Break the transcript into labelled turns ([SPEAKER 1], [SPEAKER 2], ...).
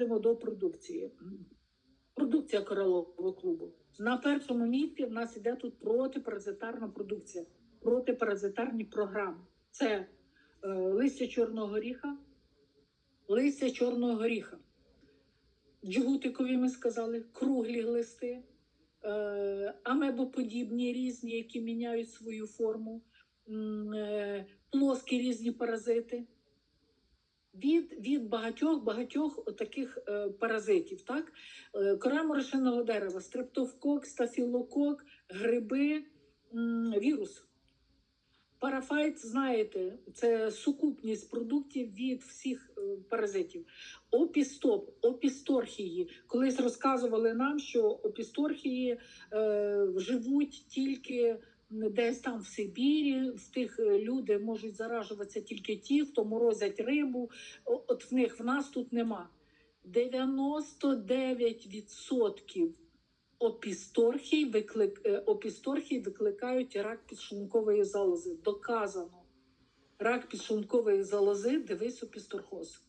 [SPEAKER 1] переходимо до продукції. Продукція коралового клубу. На першому місці в нас іде тут протипаразитарна продукція, протипаразитарні програми. Це е, листя чорного горіха, листя чорного горіха, джгутикові ми сказали, круглі глисти, е, амебоподібні різні, які міняють свою форму, е, плоскі різні паразити. Від, від багатьох багатьох таких е, паразитів, так? Е, кора морошиного дерева, стрептовкок, стафілокок, гриби, м, вірус. Парафайт, знаєте, це сукупність продуктів від всіх е, паразитів. Опістоп, опісторхії. Колись розказували нам, що опісторхії е, живуть тільки десь там в Сибірі. В тих е, люди можуть заражуватися тільки ті, хто морозять рибу. От в них в нас тут нема. 99% опісторхій, виклик, е, опісторхій викликають рак підшлункової залози. Доказано. Рак підшлункової залози, дивись опісторхоз.